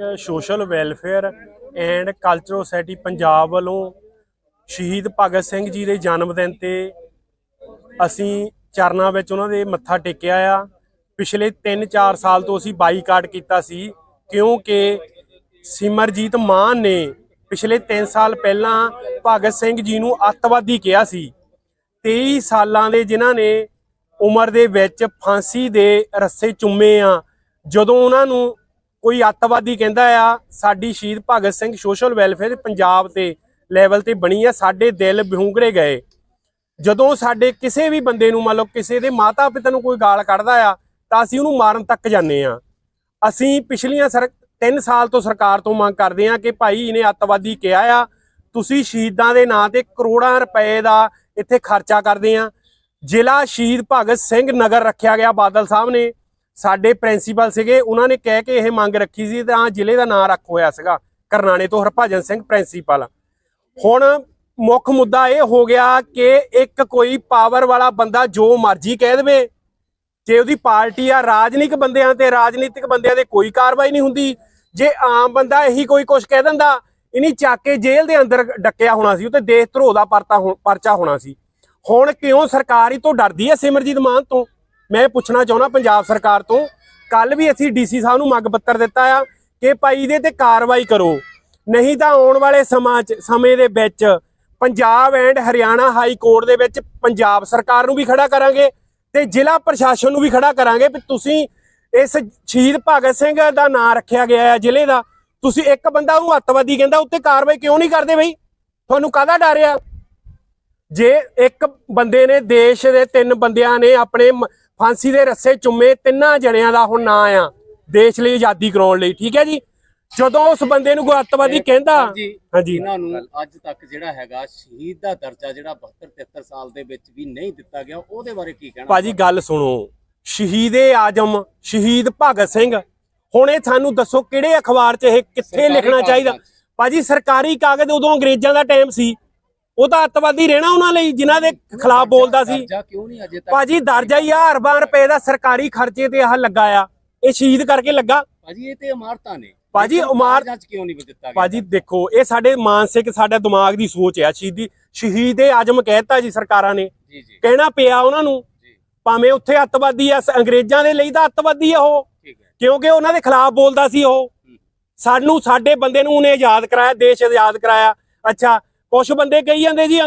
Singh social welfare and cultural society Punjab ਵੱਲੋਂ ਸ਼ਹੀਦ ਭਗਤ ਸਿੰਘ ਜੀ ਦੇ ਜਨਮ ਦਿਨ ਤੇ ਅਸੀਂ ਚਰਨਾਂ ਵਿੱਚ ਉਹਨਾਂ ਦੇ ਮੱਥਾ ਟੇਕਿਆ ਆ। ਪਿਛਲੇ 3-4 ਸਾਲ ਤੋਂ ਅਸੀਂ ਬਾਈਕਾਟ ਕੀਤਾ ਸੀ, ਕਿਉਂਕਿ ਸਿਮਰਜੀਤ ਮਾਨ ਨੇ ਪਿਛਲੇ 3 ਸਾਲ ਪਹਿਲਾਂ ਭਗਤ ਸਿੰਘ ਜੀ ਨੂੰ ਅੱਤਵਾਦੀ ਕਿਹਾ ਸੀ। 23 ਸਾਲਾਂ ਦੇ ਜਿਨ੍ਹਾਂ ਨੇ ਉਮਰ ਦੇ ਵਿੱਚ ਫਾਂਸੀ ਦੇ ਰੱਸੇ ਚੁੰਮੇ ਆ, ਜਦੋਂ ਉਹਨਾਂ ਨੂੰ ਕੋਈ ਅੱਤਵਾਦੀ ਕਹਿੰਦਾ ਆ, ਸਾਡੀ ਸ਼ਹੀਦ ਭਗਤ ਸਿੰਘ ਸੋਸ਼ਲ ਵੈਲਫੇਅਰ ਪੰਜਾਬ ਤੇ ਲੈਵਲ ਤੇ ਬਣੀ ਆ, ਸਾਡੇ ਦਿਲ ਵਿਹੂੰਗਰੇ ਗਏ। ਜਦੋਂ ਸਾਡੇ ਕਿਸੇ ਵੀ ਬੰਦੇ ਨੂੰ ਮੰਨ ਲਓ ਕਿਸੇ ਦੇ ਮਾਤਾ ਪਿਤਾ ਨੂੰ ਕੋਈ ਗਾਲ ਕੱਢਦਾ ਆ, ਤਾਂ ਅਸੀਂ ਉਹਨੂੰ ਮਾਰਨ ਤੱਕ ਜਾਂਦੇ ਆ। ਅਸੀਂ ਪਿਛਲੀਆਂ ਸਰ 3 ਸਾਲ ਤੋਂ ਸਰਕਾਰ ਤੋਂ ਮੰਗ ਕਰਦੇ ਆ ਕਿ ਭਾਈ ਇਹਨੇ ਅੱਤਵਾਦੀ ਕਿਹਾ ਆ, ਤੁਸੀਂ ਸ਼ਹੀਦਾਂ ਦੇ ਨਾਂ ਤੇ ਕਰੋੜਾਂ ਰੁਪਏ ਦਾ ਇੱਥੇ ਖਰਚਾ ਕਰਦੇ ਆ। ਜ਼ਿਲ੍ਹਾ ਸ਼ਹੀਦ ਭਗਤ ਸਿੰਘ ਨਗਰ ਰੱਖਿਆ ਗਿਆ ਬਾਦਲ ਸਾਹਿਬ ਨੇ। ਸਾਡੇ ਪ੍ਰਿੰਸੀਪਲ ਸੀਗੇ, ਉਹਨਾਂ ਨੇ ਕਹਿ ਕੇ ਇਹ ਮੰਗ ਰੱਖੀ ਸੀ ਤਾਂ ਜ਼ਿਲ੍ਹੇ ਦਾ ਨਾਂ ਰੱਖ ਹੋਇਆ ਸੀਗਾ, ਕਰਨਾਣੇ ਤੋਂ ਹਰਭਜਨ ਸਿੰਘ ਪ੍ਰਿੰਸੀਪਲ। ਹੁਣ ਮੁੱਖ ਮੁੱਦਾ ਇਹ ਹੋ ਗਿਆ ਕਿ ਇੱਕ ਕੋਈ ਪਾਵਰ ਵਾਲਾ ਬੰਦਾ ਜੋ ਮਰਜ਼ੀ ਕਹਿ ਦੇਵੇ, ਜੇ ਉਹਦੀ ਪਾਰਟੀ ਆ, ਰਾਜਨੀਤਿਕ ਬੰਦਿਆਂ ਤੇ, ਰਾਜਨੀਤਿਕ ਬੰਦਿਆਂ ਦੇ ਕੋਈ ਕਾਰਵਾਈ ਨਹੀਂ ਹੁੰਦੀ। ਜੇ ਆਮ ਬੰਦਾ ਇਹੀ ਕੋਈ ਕੁਝ ਕਹਿ ਦਿੰਦਾ ਇਨੀ ਚੱਕ ਕੇ ਜੇਲ੍ਹ ਦੇ ਅੰਦਰ ਡੱਕਿਆ ਹੋਣਾ ਸੀ ਉਹ ਤੇ ਦੇਸ਼ ਧਰੋਹ ਦਾ ਪਰਤਾ ਹੋ- ਪਰਚਾ ਹੋਣਾ ਸੀ। ਹੁਣ ਕਿਉਂ ਸਰਕਾਰ ਹੀ ਤੋਂ ਡਰਦੀ ਹੈ ਸਿਮਰਜੀਤ ਮਾਨ ਤੋਂ? ਮੈਂ ਪੁੱਛਣਾ ਚਾਹੁੰਦਾ ਪੰਜਾਬ ਸਰਕਾਰ ਤੋਂ ਕੱਲ ਵੀ ਅਸੀਂ ਡੀਸੀ ਸਾਹਿਬ ਨੂੰ ਮੰਗ ਪੱਤਰ ਦਿੱਤਾ ਆ ਕਿ ਭਾਈ ਇਹਦੇ ਤੇ ਕਾਰਵਾਈ ਕਰੋ। ਨਹੀਂ ਤਾਂ ਆਉਣ ਵਾਲੇ ਸਮਾਂ 'ਚ, ਸਮੇਂ ਦੇ ਵਿੱਚ Punjab and Haryana high court ਦੇ ਵਿੱਚ ਪੰਜਾਬ ਸਰਕਾਰ ਨੂੰ ਵੀ ਖੜਾ ਕਰਾਂਗੇ ਤੇ ਜ਼ਿਲ੍ਹਾ ਪ੍ਰਸ਼ਾਸਨ ਨੂੰ ਵੀ ਖੜਾ ਕਰਾਂਗੇ ਵੀ ਤੁਸੀਂ ਇਸ ਸ਼ਹੀਦ ਭਗਤ ਸਿੰਘ ਦਾ ਨਾਂ ਰੱਖਿਆ ਗਿਆ ਹੈ ਜ਼ਿਲ੍ਹੇ ਦਾ। ਤੁਸੀਂ ਇੱਕ ਬੰਦਾ ਉਹਨੂੰ ਅੱਤਵਾਦੀ ਕਹਿੰਦਾ, ਉੱਤੇ ਕਾਰਵਾਈ ਕਿਉਂ ਨਹੀਂ ਕਰਦੇ ਬਈ? ਤੁਹਾਨੂੰ ਕਾਹਦਾ ਡਰ ਆ? ਜੇ ਇੱਕ ਬੰਦੇ ਨੇ, ਦੇਸ਼ ਦੇ ਤਿੰਨ ਬੰਦਿਆਂ ਨੇ ਆਪਣੇ ਫਾਂਸੀ ਦੇ ਰੱਸੇ ਚੁੰਮੇ ਤਿੰਨਾਂ ਜਣਿਆਂ ਦਾ ਹੁਣ ਨਾਂ ਆ ਦੇਸ਼ ਲਈ ਆਜ਼ਾਦੀ ਕਰਾਉਣ ਲਈ ਠੀਕ ਹੈ ਜੀ? ਜਦੋਂ ਉਸ ਬੰਦੇ ਨੂੰ ਕੋਈ ਅੱਤਵਾਦੀ ਕਹਿੰਦਾ ਹਾਂਜੀ ਇਹਨਾਂ ਨੂੰ ਅੱਜ ਤੱਕ ਜਿਹੜਾ ਹੈਗਾ ਸ਼ਹੀਦ ਦਾ ਦਰਜਾ ਜਿਹੜਾ 72 73 ਸਾਲ ਦੇ ਵਿੱਚ ਵੀ ਨਹੀਂ ਦਿੱਤਾ ਗਿਆ ਉਹਦੇ ਬਾਰੇ ਕੀ ਕਹਿਣਾ ਭਾਜੀ ਗੱਲ ਸੁਣੋ ਸ਼ਹੀਦੇ ਆਜਮ ਸ਼ਹੀਦ ਭਗਤ ਸਿੰਘ ਹੁਣ ਇਹ ਸਾਨੂੰ ਦੱਸੋ ਕਿਹੜੇ ਅਖਬਾਰ 'ਚ ਇਹ ਕਿੱਥੇ ਲਿਖਣਾ ਚਾਹੀਦਾ। ਭਾਜੀ ਸਰਕਾਰੀ ਕਾਗਜ਼ ਉਦੋਂ ਅੰਗਰੇਜ਼ਾਂ ਦਾ ਟਾਈਮ ਸੀ ਉਹ ਤਾਂ ਅੱਤਵਾਦੀ ਰਹਿਣਾ ਉਹਨਾਂ ਲਈ ਜਿਨ੍ਹਾਂ ਦੇ ਖਿਲਾਫ ਬੋਲਦਾ ਸੀ। ਦਰਜਾ ਕਿਉਂ ਨਹੀਂ ਅਜੇ ਤੱਕ ਭਾਜੀ ਦਰਜਾ ਹੀ ਹਜ਼ਾਰ ਰੁਪਏ ਦਾ ਸਰਕਾਰੀ ਖਰਚੇ ਤੇ ਆਹ ਲੱਗਾ ਆ। ਇਹ ਸ਼ਹੀਦ ਕਰਕੇ ਲੱਗਾ। ਭਾਜੀ ਇਹ ਤੇ ਇਮਾਰਤਾਂ ਨੇ। ਭਾਜੀ, ਇਮਾਰਤ- ਕਾਗਜ਼ਾਂ 'ਚ ਕਿਉਂ ਨਹੀਂ ਦਿੱਤਾ ਗਿਆ ਭਾਜੀ ਦੇਖੋ ਇਹ ਸਾਡੇ ਮਾਨਸਿਕ ਸਾਡਾ ਦਿਮਾਗ ਦੀ ਸੋਚ ਆ। ਸ਼ਹੀਦੀ ਸ਼ਹੀਦੇ ਆਜਮ ਕਹਿਤਾ ਜੀ ਸਰਕਾਰਾਂ ਨੇ। ਕਹਿਣਾ ਪਿਆ ਉਹਨਾਂ ਨੂੰ। ਭਾਵੇਂ ਉੱਥੇ ਅੱਤਵਾਦੀ ਆ ਅੰਗਰੇਜ਼ਾਂ ਦੇ ਲਈ ਤਾਂ ਅੱਤਵਾਦੀ ਆ ਉਹ। ਕਿਉਂਕਿ ਉਹਨਾਂ ਦੇ ਖਿਲਾਫ ਬੋਲਦਾ ਸੀ ਉਹ। ਸਾਨੂੰ ਸਾਡੇ ਬੰਦੇ ਨੂੰ ਉਹਨੇ ਆਜ਼ਾਦ ਕਰਾਇਆ ਦੇਸ਼ ਆਜ਼ਾਦ ਕਰਾਇਆ। ਅੱਛਾ ਕੁਝ ਬੰਦੇ ਕਹੀ ਜਾਂਦੇ ਜੀ